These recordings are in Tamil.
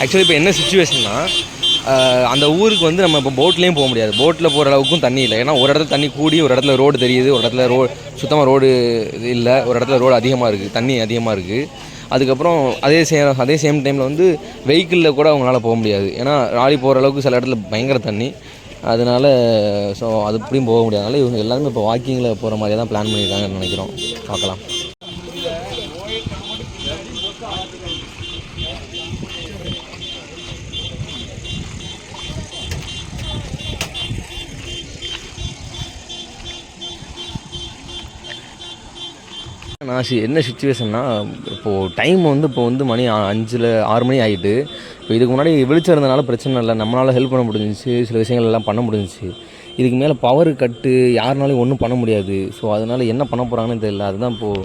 ஆக்சுவலி இப்போ என்ன சுச்சுவேஷன்னா அந்த ஊருக்கு வந்து நம்ம இப்போ போட்லேயும் போக முடியாது. போட்டில் போகிற அளவுக்கும் தண்ணி இல்லை. ஏன்னா ஒரு இடத்துல தண்ணி கூடி ஒரு இடத்துல ரோடு தெரியுது. ஒரு இடத்துல ரோ சுத்தமாக ரோடு இல்லை. ஒரு இடத்துல ரோடு அதிகமாக இருக்குது தண்ணி அதிகமாக இருக்குது அதுக்கப்புறம் அதே சே அதே சேம் டைமில் வந்து வெஹிக்கிளில் கூட அவங்களால போக முடியாது. ஏன்னா ராலி போகிற அளவுக்கு சில இடத்துல பயங்கர தண்ணி. அதனால் ஸோ அது இப்படியும் போக முடியாதனால இவங்க எல்லாருமே இப்போ வாக்கிங்கில் போகிற மாதிரியே தான் பிளான் பண்ணியிருக்காங்கன்னு நினைக்கிறோம். பார்க்கலாம். நான் சி- என்ன சுச்சுவேஷன்னா இப்போது டைம் வந்து இப்போ வந்து மணி அஞ்சில் ஆறு மணி ஆகிட்டு இப்போ இதுக்கு முன்னாடி வெளிச்சம் இருந்தனால பிரச்சனை இல்லை நம்மளால் ஹெல்ப் பண்ண முடிஞ்சிச்சு சில விஷயங்கள் எல்லாம் பண்ண முடிஞ்சிச்சு. இதுக்கு மேலே பவர் கட்டு யாருனாலையும் ஒன்றும் பண்ண முடியாது. ஸோ அதனால் என்ன பண்ண போகிறாங்கன்னு தெரியல அதுதான் இப்போது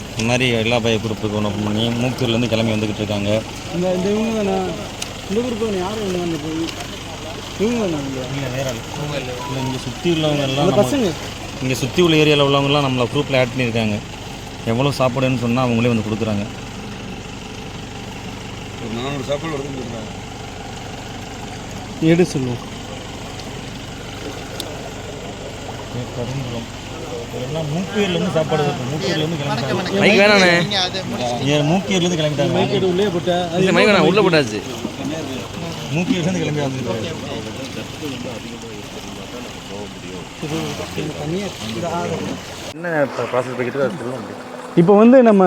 இந்த மாதிரி எல்லா பய குரூப்புக்கு ஒன்று பண்ணி மூத்தூர்லேருந்து கிளம்பி வந்துக்கிட்டு இருக்காங்க. இந்த இந்த இவங்க தானே? இந்த குரூப் யார் வந்து போய்? இவங்க? இல்லை வேற இல்லை இங்கே சுற்றி உள்ளவங்க எல்லாம் பசங்க? இங்கே சுற்றி உள்ள ஏரியாவில் உள்ளவங்கலாம் நம்மளை குரூப்பில் ஆட் பண்ணியிருக்காங்க. எவ்வளோ சாப்பாடுன்னு சொன்னால் அவங்களே வந்து கொடுக்குறாங்க. எடு சொல்லுவோம் கருங்குளம் எல்லாம் மூக்கியூர்லேருந்து சாப்பாடு இருக்கு மூக்கியூர்லேருந்து கிளம்பிட்டாங்க. மைக் வேணாண்ணே. மூக்கியூர்லேருந்து கிளம்பிட்டாங்க. எடு உள்ளே போட்ட. இந்த மைக் வேணாம் உள்ளே போட்டாச்சு. மூக்கியூர்லேருந்து கிளம்பி வந்துருக்காங்க என்ன ப்ராசஸ் போய்கிட்டு அது சொல்லுவோம் இப்போ வந்து நம்ம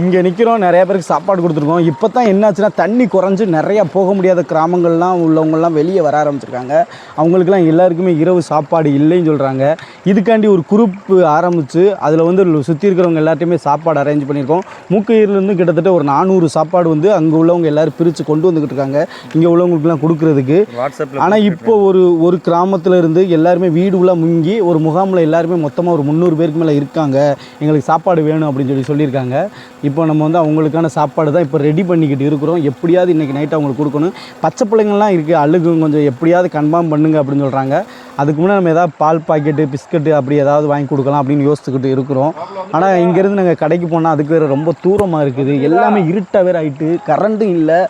இங்கே நிற்கிறோம் நிறைய பேருக்கு சாப்பாடு கொடுத்துருக்கோம். இப்போ தான் என்னாச்சுன்னா தண்ணி குறைஞ்சு நிறையா போக முடியாத கிராமங்கள்லாம் உள்ளவங்கள்லாம் வெளியே வர ஆரம்பிச்சிருக்காங்க. அவங்களுக்குலாம் எல்லாருக்குமே இரவு சாப்பாடு இல்லைன்னு சொல்கிறாங்க இதுக்காண்டி ஒரு குரூப் ஆரம்பித்து அதில் வந்து சுற்றி இருக்கிறவங்க எல்லாத்தையுமே சாப்பாடு அரேஞ்ச் பண்ணியிருக்கோம். மூக்கையிலேருந்து கிட்டத்தட்ட ஒரு நானூறு சாப்பாடு வந்து அங்கே உள்ளவங்க எல்லாரும் பிரித்து கொண்டு வந்துக்கிட்டு இருக்காங்க. இங்கே உள்ளவங்களுக்குலாம் கொடுக்குறதுக்கு. ஆனால் இப்போ ஒரு ஒரு கிராமத்தில் இருந்து எல்லாருமே வீடு உள்ள முங்கி ஒரு முகாமில் எல்லாருமே மொத்தமாக ஒரு முந்நூறு பேருக்கு மேலே இருக்காங்க. எங்களுக்கு சாப்பாடு வேணும் அப்படின்னு சொல்லி சொல்லியிருக்காங்க. இப்போ நம்ம வந்து அவங்களுக்கான சாப்பாடு தான் இப்போ ரெடி பண்ணிக்கிட்டு இருக்கிறோம். எப்படியாவது இன்றைக்கி நைட் அவங்களுக்கு கொடுக்கணும். பச்சை பிள்ளைங்கள்லாம் இருக்குது அழுகும் கொஞ்சம் எப்படியாவது கன்ஃபார்ம் பண்ணுங்க அப்படின்னு சொல்கிறாங்க அதுக்கு முன்னாடி நம்ம ஏதாவது பால் பாக்கெட்டு பிஸ்கட்டு அப்படி ஏதாவது வாங்கி கொடுக்கலாம் அப்படின்னு யோசிச்சுக்கிட்டு இருக்கிறோம். ஆனால் இங்கேருந்து நாங்கள் கடைக்கு போனால் அதுக்கு வேறு ரொம்ப தூரமாக இருக்குது. எல்லாமே இருட்டாக வேறு ஆகிட்டு கரண்ட்டும் இல்லை.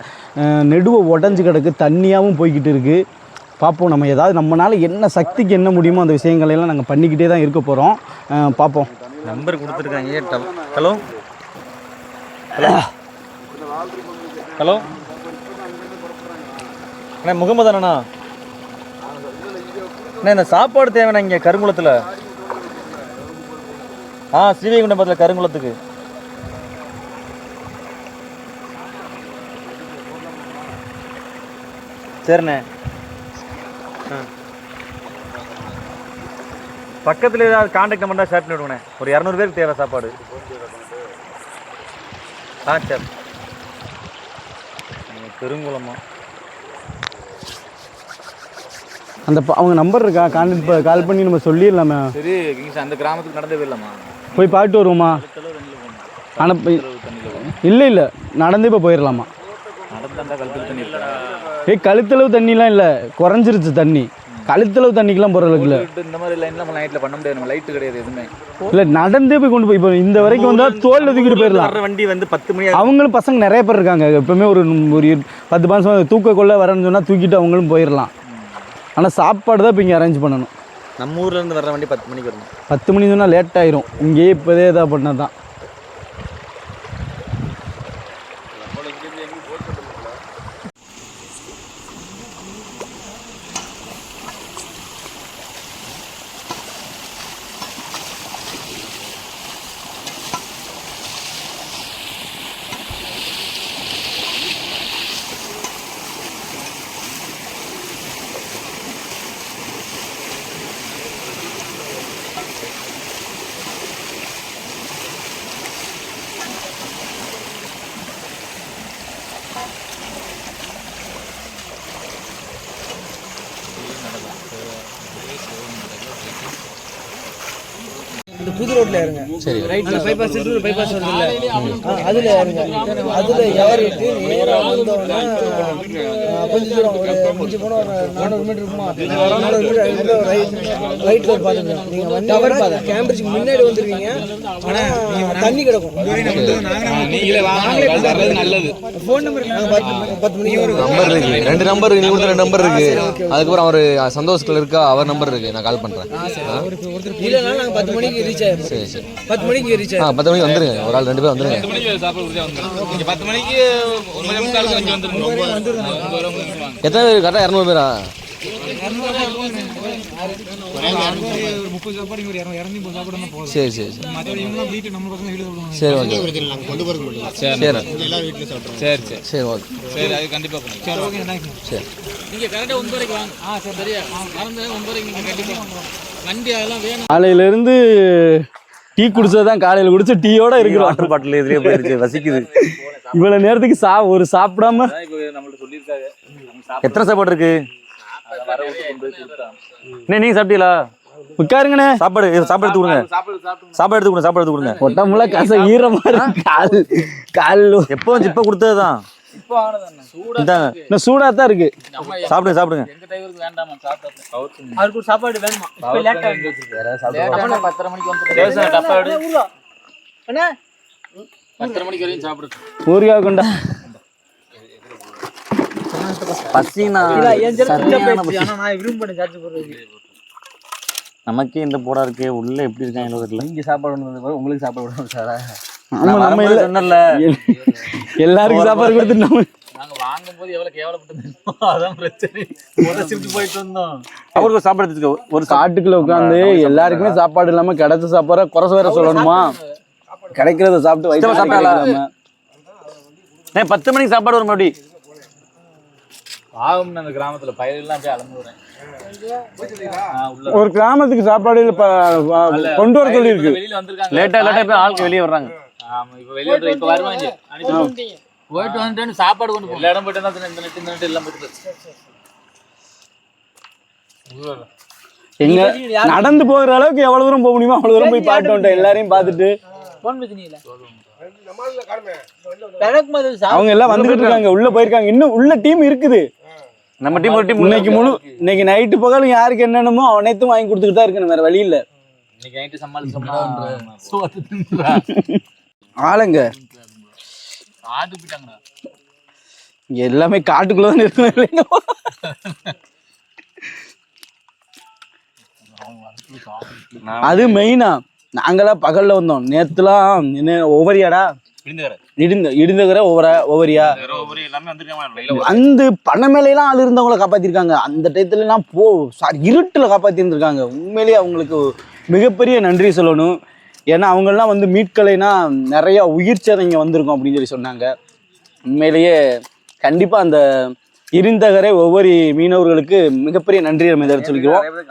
நெடுவை உடஞ்சி கிடக்கு. தண்ணியாகவும் போய்கிட்டு இருக்குது பார்ப்போம் நம்ம ஏதாவது நம்மளால் என்ன சக்திக்கு என்ன முடியுமோ அந்த விஷயங்களையெல்லாம் நாங்கள் பண்ணிக்கிட்டே தான் இருக்க போகிறோம் பார்ப்போம் நம்பர் கொடுத்துருக்காங்க. டவ் ஹலோ? ஹலோ? அண்ணா முகமது அண்ணா அண்ணா இந்த சாப்பாடு தேவைண்ணா இங்கே கருங்குளத்தில். ஆ ஸ்ரீவைகுண்டபத்தில் கருங்குளத்துக்கு. சரிண்ணே. ஆ. பக்கத்தில் ஏதாவது காண்டாக்ட் நம்பர் ஷேர் பண்ணி விடுங்கண்ணே. ஒரு இரநூறு பேருக்கு தேவை சாப்பாடு. ஆ சரி. பெருங்குளமா. அந்த அவங்க நம்பர் இருக்கா? கான்டாக்ட் கால் பண்ணி நம்ம சொல்லிடலாமே. சரி அந்த கிராமத்துக்கு நடந்தவே இல்லைம்மா. போய் பார்த்துட்டு வருவோமா? ஆனால் இல்லை இல்லை. நடந்து இப்போ போயிடலாமா? ஏய் கழுத்தளவு தண்ணிலாம் இல்லை. குறைஞ்சிருச்சு தண்ணி. கழுத்தளவு தண்ணிக்கெலாம் போகிறதுக்கு இல்லை இந்த மாதிரி லைன்லாம் நைட்டில் பண்ண முடியாது நம்ம லைட்டு கிடையாது எதுவுமே. இல்லை நடந்தே போய் கொண்டு போய் இப்போ இந்த வரைக்கும் வந்தால் தோல்ல தூக்கிட்டு போயிடலாம் வண்டி வந்து பத்து மணி அவங்களும் பசங்க நிறைய பேர் இருக்காங்க. எப்பவுமே ஒரு ஒரு பத்து மாதம் தூக்க கொள்ள வரேன்னு சொன்னால் தூக்கிட்டு அவங்களும் போயிடலாம் ஆனால் சாப்பாடு தான் இப்போ இங்கே அரேஞ்ச் பண்ணணும். நம்ம ஊர்ல இருந்து வர்ற வண்டி பத்து மணிக்கு வரணும். பத்து மணி சொன்னால் லேட் ஆயிரும். இங்கேயே இப்போதே இதாக பண்ணது தான் இந்த புது ரோட்ல இருங்க சரி. ரைட்ல பைபாஸ் இருக்கு பைபாஸ் வருது இல்ல அதுல இருங்க அதுல ஏறிட்டு நேரா வந்தோம்னா அஹ், கொஞ்ச தூரம் ஒரு மிஞ்சி போனா ஒரு நானூறு மீட்டர் இருக்குமா? நானூறு மீட்டர் ரைட் ரைட்ல ஒரு பாத்துங்க. நீங்க வந்து டவர் பாதை கேம்பிரிட்ஜ்க்கு முன்னாடி வந்துருவீங்க. ஆனா தண்ணி கிடக்கும். நல்லது ஃபோன் நம்பர் நாங்க பத்து பத்து மணிக்கு வருவோம். நம்பர் இருக்கு. ரெண்டு நம்பர் இருக்கு. நீ கொடுத்த ரெண்டு நம்பர் இருக்கு. அதுக்கப்புறம் அவர் சந்தோஷ்கள் இருக்கா அவர் நம்பர் இருக்கு. நான் கால் பண்றேன். ஆ? இல்லைனாலும் நாங்க பத்து மணிக்கு ரீச் சரி சரி. பத்து மணிக்கு ரீச் ஆ பத்து மணிக்கு வந்துருங்க. ஒரு ஆள் ரெண்டு பேர் வந்துருங்க. எத்தனை பேர் கரெக்டாக இரநூறு பேரா? சரி சரி சரி. சரி ஓகே. சரி சரி. சரி சரி. ஓகே. சரி அது கண்டிப்பா பண்ணுங்க சரி நீங்க கரெக்டா ஒன்பது வரைக்கும் வாங்க. ஆ சரி. சரியா? மறந்து ஒன்பது வரைக்கும் நீங்க கண்டிப்பா. வண்டி அதெல்லாம் வேணும். காலையிலேருந்து டீ குடிச்சது தான் காலையில் குடிச்ச டீயோட இருக்கிறோம். வாட்டர் பாட்டில் இதுலயே போயிருச்சு வசிக்குது. இவ்வளோ நேரத்துக்கு சா ஒரு சாப்பிடாம எத்தனை சாப்பாடு இருக்கு? கொண்டு போய் கொடுத்தா. என்ன நீங்க சாப்பிட்டீங்களா? உட்காருங்கண்ணே. சாப்பாடு இது சாப்பாடு எடுத்து கொடுங்க. சாப்பிடு எடுத்து கொடுங்க சாப்பாடு எடுத்து கொடுங்க. ஒட்டமுள்ள கச ஈரமா இருக்கு. கால் கால் எப்போ வந்து இப்போ கொடுத்ததுதான். சூடா இன்னும் சூடாக தான் இருக்கு. சாப்பிடுங்க சாப்பிடுங்க. எங்க டிரைவருக்கு வேண்டாமா? சாப்பிட்டு அவருக்கு சாப்பாடு வேணுமா? இப்ப பத்தரை மணிக்கு வந்து டப்பா எடு பத்தரை மணிக்கு வரையும் சாப்பிடு. கொண்டா. பசினா நமக்கே இந்த போடா இருக்கு. உள்ள எப்படி இருக்காங்க தெரியல இங்கே சாப்பாடு உங்களுக்கு சாப்பாடு சாரா? எல்லாருக்கும் சாப்பாடு கொடுத்து நம்ம நாங்க வாங்கும் போது எவ்வளவு கேவலப்பட்டு அதான் பிரச்சனை. முதல் ஷிஃப்ட் போயிட்டு வந்தோம். அவருக்கு ஒரு சாப்பாடு எடுத்துக்கோ ஒரு காட்டுக்குள்ள உட்காந்து எல்லாருக்குமே சாப்பாடு இல்லாம கிடைச்ச சாப்பாட குறை வேற சொல்லணுமா? கிடைக்கிறத சாப்பிட்டு வயிற்று ஏய், பத்து மணிக்கு சாப்பாடு வரும் மறுபடி ஆகும் அந்த கிராமத்துல பயிரெல்லாம் போய் அலம்புறேன் உள்ள. ஒரு கிராமத்துக்கு சாப்பாடு கொண்டு வர சொல்லி இருக்கு வெளியில வந்திருக்காங்க. லேட்டா லேட்டா போய் ஆளுக்கு வெளியே வர்றாங்க. ஆமா இப்ப வெளிய வந்து இப்ப வருவாங்க அனுப்பி போயிட்டு வந்துட்டு சாப்பாடு கொண்டு போகும் எல்லா இடம் போயிட்டு இருந்தா இந்த நெட்டு இந்த நெட்டு எல்லாம் போயிட்டு எங்க நடந்து போகிற அளவுக்கு எவ்வளவு தூரம் போக முடியுமோ அவ்வளவு தூரம் போய் பார்த்து வந்துட்டோம் எல்லாரையும் பார்த்துட்டு. அவங்க எல்லாம் வந்துகிட்டு இருக்காங்க. உள்ள போயிருக்காங்க. இன்னும் உள்ள டீம் இருக்குது. நம்ம டீம் ஒரு டீம் இன்னைக்கு முழு இன்னைக்கு நைட்டு பகலும் யாருக்கு என்னென்னமோ அனைத்தும் வாங்கி கொடுத்துட்டு தான் இருக்கணும். வேற வழி இல்ல. இன்னைக்கு நைட்டு சமாளிச்சோம்னா ஆளுங்க. எல்லாமே காட்டுக்குள்ள தான் இருக்கணும் அது மெயினா. நாங்களாம் பகல்ல வந்தோம். நேத்துலாம் என்ன ஒவ்வொரியாடா இடிந்த இடிந்தகர ஒவ்வொரு ஒவ்வொரியா அந்த பண்ண மேலையெல்லாம் ஆள் இருந்தவங்கள காப்பாத்திருக்காங்க. அந்த டயத்துல போ சாரி இருட்டுல காப்பாத்தி இருந்திருக்காங்க உண்மையிலேயே அவங்களுக்கு மிகப்பெரிய நன்றி சொல்லணும். ஏன்னா அவங்கெல்லாம் வந்து மீட்கலைனா நிறையா உயிர் சேதம் வந்திருக்கும் அப்படின்னு சொல்லி சொன்னாங்க. உண்மையிலேயே கண்டிப்பாக அந்த இருந்தகரை ஒவ்வொரு மீனவர்களுக்கு மிகப்பெரிய நன்றி நம்ம இதை சொல்லிக்கிறோம்.